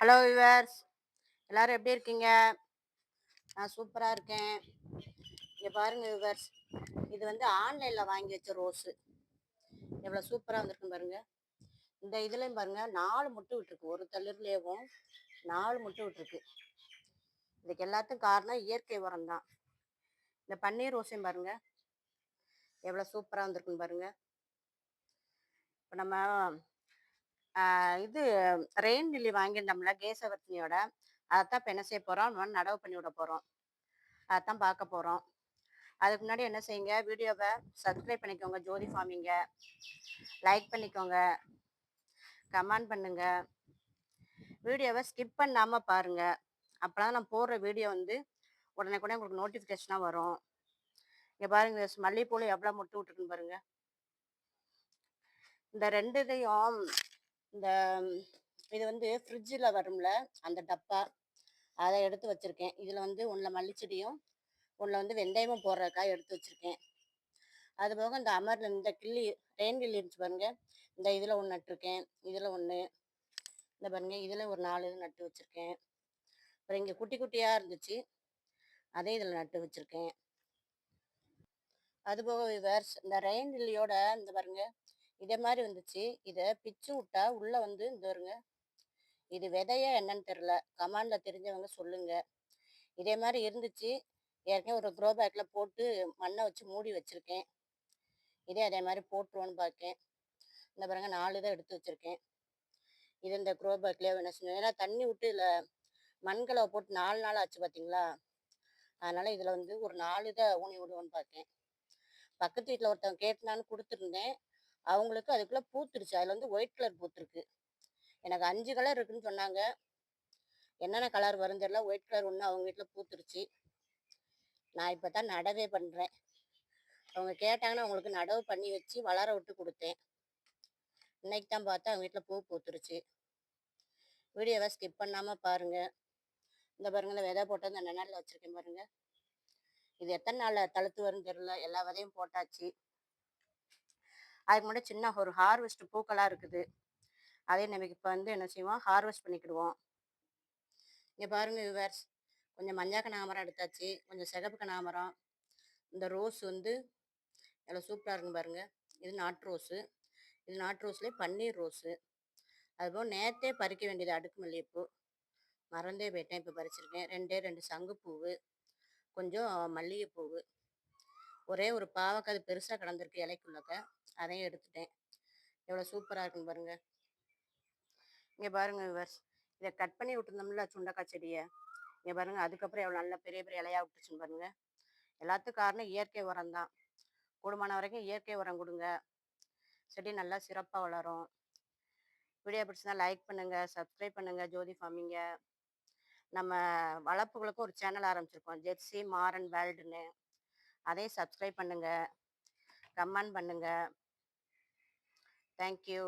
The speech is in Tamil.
ஹலோ விவர்ஸ் எல்லாரும் எப்படி இருக்கீங்க? நான் சூப்பராக இருக்கேன். இங்கே பாருங்க விவர்ஸ் இது வந்து ஆன்லைனில் வாங்கி வச்ச ரோஸு எவ்வளோ சூப்பராக வந்திருக்குன்னு பாருங்க. இந்த இதுலேயும் பாருங்க நாலு முட்டை விட்டுருக்கு. ஒரு தளிர்லேயும் நாலு முட்டை விட்டுருக்கு. இதுக்கு எல்லாத்துக்கும் காரணம் இயற்கை உரம் தான். இந்த பன்னீர் ரோஸையும் பாருங்க. எவ்வளோ சூப்பராக வந்திருக்குன்னு பாருங்க. இப்போ நம்ம இது ரெயின் லில்லி வாங்கியிருந்தோம்ல கேசவர்த்தினியோட. அதைத்தான் இப்போ என்ன செய்ய போகிறோம் நம்ம நடவு பண்ணி விட போகிறோம் அதைத்தான் பார்க்க போகிறோம் அதுக்கு முன்னாடி என்ன செய்யுங்க? வீடியோவை சப்ஸ்கிரைப் பண்ணிக்கோங்க ஜோதி ஃபார்மிங்க. லைக் பண்ணிக்கோங்க. கமெண்ட் பண்ணுங்க. வீடியோவை ஸ்கிப் பண்ணாமல் பாருங்க. அப்போதான் நான் போடுற வீடியோ வந்து உடனே கூட உங்களுக்கு நோட்டிஃபிகேஷனாக வரும். இங்கே பாருங்க மல்லிகைப்பூவில் எவ்வளோ முட்டு விட்டுருக்குன்னு பாருங்கள் இந்த ரெண்டு இதையும் இந்த இது வந்து ஃப்ரிட்ஜில் வரும்ல அந்த டப்பா அதை எடுத்து வச்சுருக்கேன். இதில் வந்து ஒன்றில் மல்லிச்செடியும் ஒன்றில் வந்து வெந்தயமும் போடுறதுக்காக எடுத்து வச்சுருக்கேன். அது போக இந்த அமரில் இந்த கிள்ளி ரெயின் கிள்ளி இருந்துச்சு பாருங்க. இந்த இதில் ஒன்று நட்டிருக்கேன். இதில் ஒன்று இந்த பாருங்க இதில் ஒரு நாலு இது நட்டு வச்சுருக்கேன். அப்புறம் இங்கே குட்டி குட்டியாக இருந்துச்சு. அதே இதில் நட்டு வச்சுருக்கேன். அதுபோக இந்த ரெயின் லில்லியோட இந்த பாருங்க இதே மாதிரி வந்துச்சு. இதை பிச்சு விட்டா உள்ளே வந்து இந்த வருங்க இது விதையா என்னன்னு தெரில. கமாண்டில் தெரிஞ்சவங்க சொல்லுங்க. இதே மாதிரி இருந்துச்சு. ஏற்கனவே ஒரு க்ரோ பேக்கில் போட்டு மண்ணை வச்சு மூடி வச்சுருக்கேன். இதே அதே மாதிரி போட்டுருவோன்னு பார்க்கேன் இந்த பாருங்க நாலு தான் எடுத்து வச்சுருக்கேன். இது இந்த க்ரோ பேக்லேயே என்ன செஞ்சோம் ஏன்னா தண்ணி விட்டு இதில் மண்கலவை போட்டு நாலு நாள் ஆச்சு பார்த்தீங்களா அதனால் இதில் வந்து ஒரு நாலு இதை ஊனி விடுவோன்னு பார்த்தேன் பக்கத்து வீட்டில் ஒருத்தவங்க கேட்டுனான்னு கொடுத்துருந்தேன். அவங்களுக்கு அதுக்குள்ளே பூத்துருச்சு. அதில் வந்து ஒயிட் கலர் பூத்துருக்கு. எனக்கு அஞ்சு கலர் இருக்குன்னு சொன்னாங்க. என்னென்ன கலர் வரும் தெரியல. ஒயிட் கலர் ஒன்று அவங்க வீட்டில் பூத்துருச்சு. நான் இப்போ தான் நடவே பண்ணுறேன் அவங்க கேட்டாங்கன்னா அவங்களுக்கு நடவு பண்ணி வச்சு வளர விட்டு கொடுத்தேன். இன்னைக்கு தான் பார்த்தா அவங்க வீட்டில் பூ பூத்துருச்சு. வீடியோவை ஸ்கிப் பண்ணாமல் பாருங்கள் இந்த பாருங்கள் இந்த விதை போட்டு இந்த நிழல்ல வச்சுருக்கேன் பாருங்கள் இது எத்தனை நாளில் தழுத்து வரும்னு தெரில எல்லா விதையும் போட்டாச்சு. அதுக்கு முன்னாடி சின்ன ஒரு ஹார்வெஸ்ட் பூக்களாக இருக்குது. அதே நமக்கு இப்போ வந்து என்ன செய்வோம்? ஹார்வெஸ்ட் பண்ணிக்கிடுவோம். இங்கே பாருங்கள் யூவர்ஸ் கொஞ்சம் மஞ்சள் கனகாமரம் எடுத்தாச்சு. கொஞ்சம் சிகப்பு கனகாமரம் இந்த ரோஸ் வந்து எவ்வளோ சூப்பராக இருக்கும் பாருங்கள் இது நாட்டு ரோஸு இது நாட்டு ரோஸ்லேயே பன்னீர் ரோஸு அதுபோல் நேற்றே பறிக்க வேண்டியது அடுக்கு மல்லிகைப்பூ. மறந்தே போயிட்டேன். இப்போ பறிச்சிருக்கேன். ரெண்டே ரெண்டு சங்குப்பூவு. கொஞ்சம் மல்லிகைப்பூவு. ஒரே ஒரு பாவக்காய் அது பெருசாக கிடந்திருக்கு இலைக்குள்ளக்க. அதையும் எடுத்துட்டேன். எவ்வளோ சூப்பராக இருக்குன்னு பாருங்க. இங்கே பாருங்க விவர்ஸ் இதை கட் பண்ணி விட்டுருந்தோம்ல சுண்டக்காய் செடியை. இங்கே பாருங்க அதுக்கப்புறம் எவ்வளோ நல்ல பெரிய பெரிய இலையா விட்டுச்சுன்னு பாருங்க. எல்லாத்துக்கும் காரணம் இயற்கை உரம் தான். கூடுமான வரைக்கும் இயற்கை உரம் கொடுங்க. செடி நல்லா சிறப்பாக வளரும். வீடியோ பிடிச்சிருந்தா லைக் பண்ணுங்க சப்ஸ்கிரைப் பண்ணுங்க ஜோதி ஃபார்மிங்க. நம்ம வளர்ப்புகளுக்கும் ஒரு சேனல் ஆரம்பிச்சிருக்கோம் ஜெர்சி மாரன் வேல்டுன்னு. அதையும் சப்ஸ்கிரைப் பண்ணுங்க. கமெண்ட் பண்ணுங்க. தேங்க்யூ